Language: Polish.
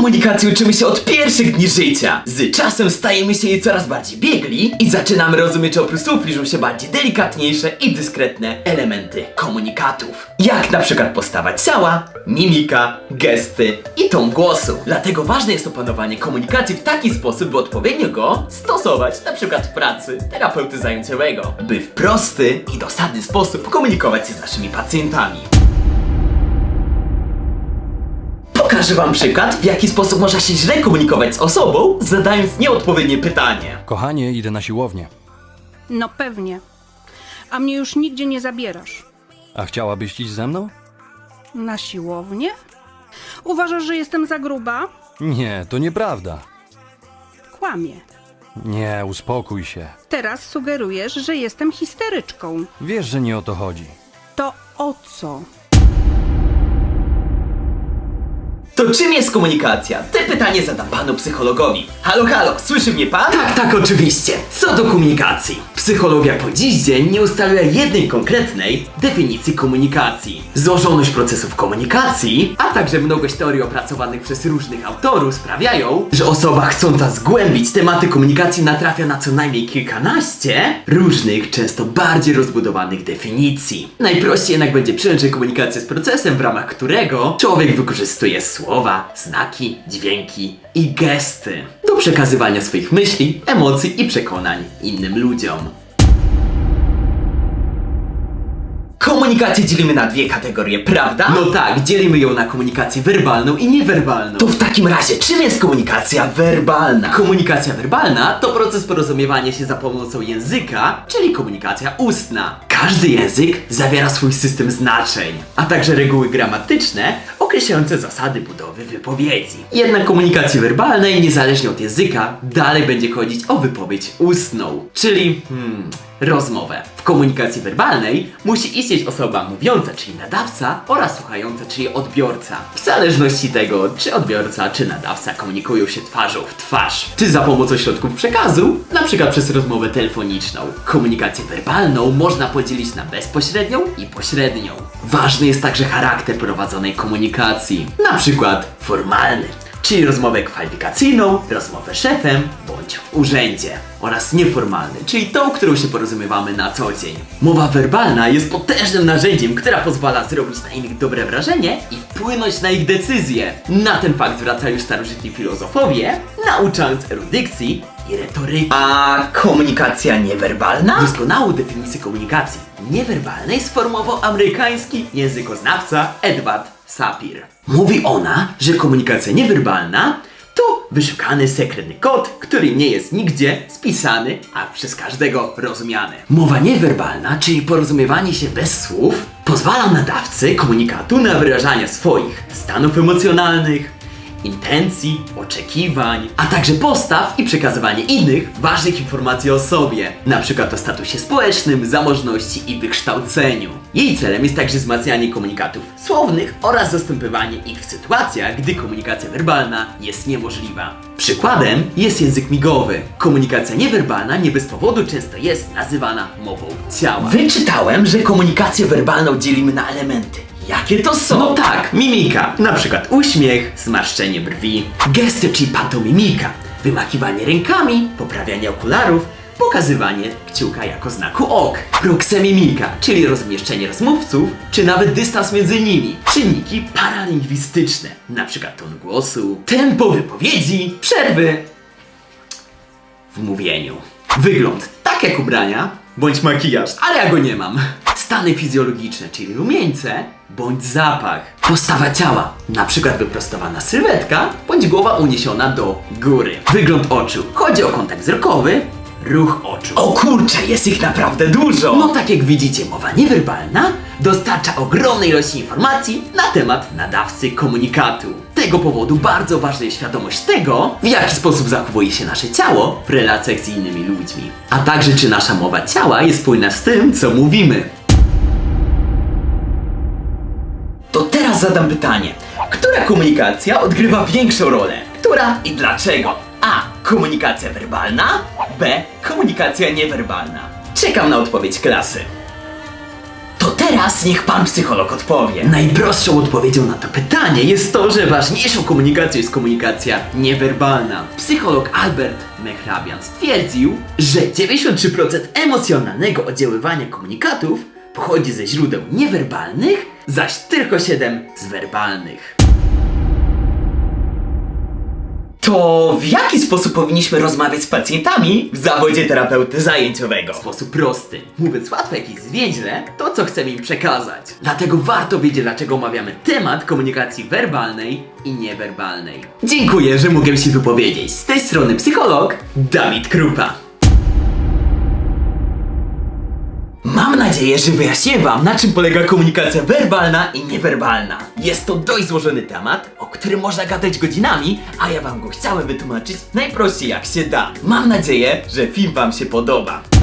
Komunikacji uczymy się od pierwszych dni życia. Z czasem stajemy się jej coraz bardziej biegli i zaczynamy rozumieć, oprócz słów liczą się bardziej delikatniejsze i dyskretne elementy komunikatów. Jak na przykład postawa ciała, mimika, gesty i ton głosu. Dlatego ważne jest opanowanie komunikacji w taki sposób, by odpowiednio go stosować, na przykład w pracy terapeuty zajęciowego, by w prosty i dosadny sposób komunikować się z naszymi pacjentami. Pokażę wam przykład, w jaki sposób można się źle komunikować z osobą, zadając nieodpowiednie pytanie. Kochanie, idę na siłownię. No pewnie. A mnie już nigdzie nie zabierasz. A chciałabyś iść ze mną? Na siłownię? Uważasz, że jestem za gruba? Nie, to nieprawda. Kłamie. Nie, uspokój się. Teraz sugerujesz, że jestem histeryczką. Wiesz, że nie o to chodzi. To o co? To czym jest komunikacja? Te pytanie zadam panu psychologowi. Halo, halo, słyszy mnie pan? Tak, tak, oczywiście. Co do komunikacji? Psychologia po dziś dzień nie ustaliła jednej konkretnej definicji komunikacji. Złożoność procesów komunikacji, a także mnogość teorii opracowanych przez różnych autorów sprawiają, że osoba chcąca zgłębić tematy komunikacji natrafia na co najmniej kilkanaście różnych, często bardziej rozbudowanych definicji. Najprościej jednak będzie przyjąć, że komunikacja jest procesem, w ramach którego człowiek wykorzystuje słowa, znaki, dźwięki i gesty do przekazywania swoich myśli, emocji i przekonań innym ludziom. Komunikację dzielimy na dwie kategorie, prawda? No tak, dzielimy ją na komunikację werbalną i niewerbalną. To w takim razie, czym jest komunikacja werbalna? Komunikacja werbalna to proces porozumiewania się za pomocą języka, czyli komunikacja ustna. Każdy język zawiera swój system znaczeń, a także reguły gramatyczne określające zasady budowy wypowiedzi. Jednak komunikacji werbalnej, niezależnie od języka, dalej będzie chodzić o wypowiedź ustną, czyli hmm, rozmowę. W komunikacji werbalnej musi istnieć osoba mówiąca, czyli nadawca, oraz słuchająca, czyli odbiorca. W zależności tego, czy odbiorca, czy nadawca komunikują się twarzą w twarz, czy za pomocą środków przekazu, na przykład przez rozmowę telefoniczną. Komunikację werbalną można podzielić na bezpośrednią i pośrednią. Ważny jest także charakter prowadzonej komunikacji, na przykład formalny czyli rozmowę kwalifikacyjną, rozmowę szefem bądź w urzędzie. Oraz nieformalny, czyli tą, którą się porozumiewamy na co dzień. Mowa werbalna jest potężnym narzędziem, która pozwala zrobić na innych dobre wrażenie i wpłynąć na ich decyzje. Na ten fakt zwracają już starożytni filozofowie, nauczając erudykcji i retoryki. A komunikacja niewerbalna? Doskonałą definicję komunikacji niewerbalnej sformułował amerykański językoznawca Edward Sapir. Mówi ona, że komunikacja niewerbalna to wyszukany sekretny kod, który nie jest nigdzie spisany, a przez każdego rozumiany. Mowa niewerbalna, czyli porozumiewanie się bez słów, pozwala nadawcy komunikatu na wyrażanie swoich stanów emocjonalnych, intencji, oczekiwań, a także postaw i przekazywanie innych ważnych informacji o sobie, przykład o statusie społecznym, zamożności i wykształceniu. Jej celem jest także wzmacnianie komunikatów słownych oraz zastępowanie ich w sytuacjach, gdy komunikacja werbalna jest niemożliwa. Przykładem jest język migowy. Komunikacja niewerbalna nie bez powodu często jest nazywana mową ciała. Wyczytałem, że komunikację werbalną dzielimy na elementy. Jakie to są? No tak, mimika, na przykład uśmiech, zmarszczenie brwi, gesty, czyli pantomimika, wymakiwanie rękami, poprawianie okularów, pokazywanie kciuka jako znaku ok, proksemimika, czyli rozmieszczenie rozmówców, czy nawet dystans między nimi, czynniki paralingwistyczne, na przykład ton głosu, tempo wypowiedzi, przerwy w mówieniu. Wygląd, tak jak ubrania, bądź makijaż, ale ja go nie mam. Stany fizjologiczne, czyli rumieńce, bądź zapach. Postawa ciała, na przykład wyprostowana sylwetka, bądź głowa uniesiona do góry. Wygląd oczu, chodzi o kontakt wzrokowy, ruch oczu. O kurczę, jest ich naprawdę dużo! No tak jak widzicie, mowa niewerbalna dostarcza ogromnej ilości informacji na temat nadawcy komunikatu. Z tego powodu bardzo ważna jest świadomość tego, w jaki sposób zachowuje się nasze ciało w relacjach z innymi ludźmi. A także czy nasza mowa ciała jest spójna z tym, co mówimy. Zadam pytanie. Która komunikacja odgrywa większą rolę? Która i dlaczego? A. Komunikacja werbalna. B. Komunikacja niewerbalna. Czekam na odpowiedź klasy. To teraz teraz niech pan psycholog odpowie. Najprostszą odpowiedzią na to pytanie jest to, że ważniejszą komunikacją jest komunikacja niewerbalna. Psycholog Albert Mehrabian stwierdził, że 93% emocjonalnego oddziaływania komunikatów pochodzi ze źródeł niewerbalnych, zaś tylko 7 z werbalnych. To w jaki sposób powinniśmy rozmawiać z pacjentami w zawodzie terapeuty zajęciowego? W sposób prosty. Mówiąc łatwo jak i zwięźle, to co chcemy im przekazać. Dlatego warto wiedzieć, dlaczego omawiamy temat komunikacji werbalnej i niewerbalnej. Dziękuję, że mogłem się wypowiedzieć. Z tej strony psycholog Dawid Krupa. Mam nadzieję, że wyjaśnię wam, na czym polega komunikacja werbalna i niewerbalna. Jest to dość złożony temat, o którym można gadać godzinami, a ja wam go chciałem wytłumaczyć najprościej jak się da. Mam nadzieję, że film wam się podoba.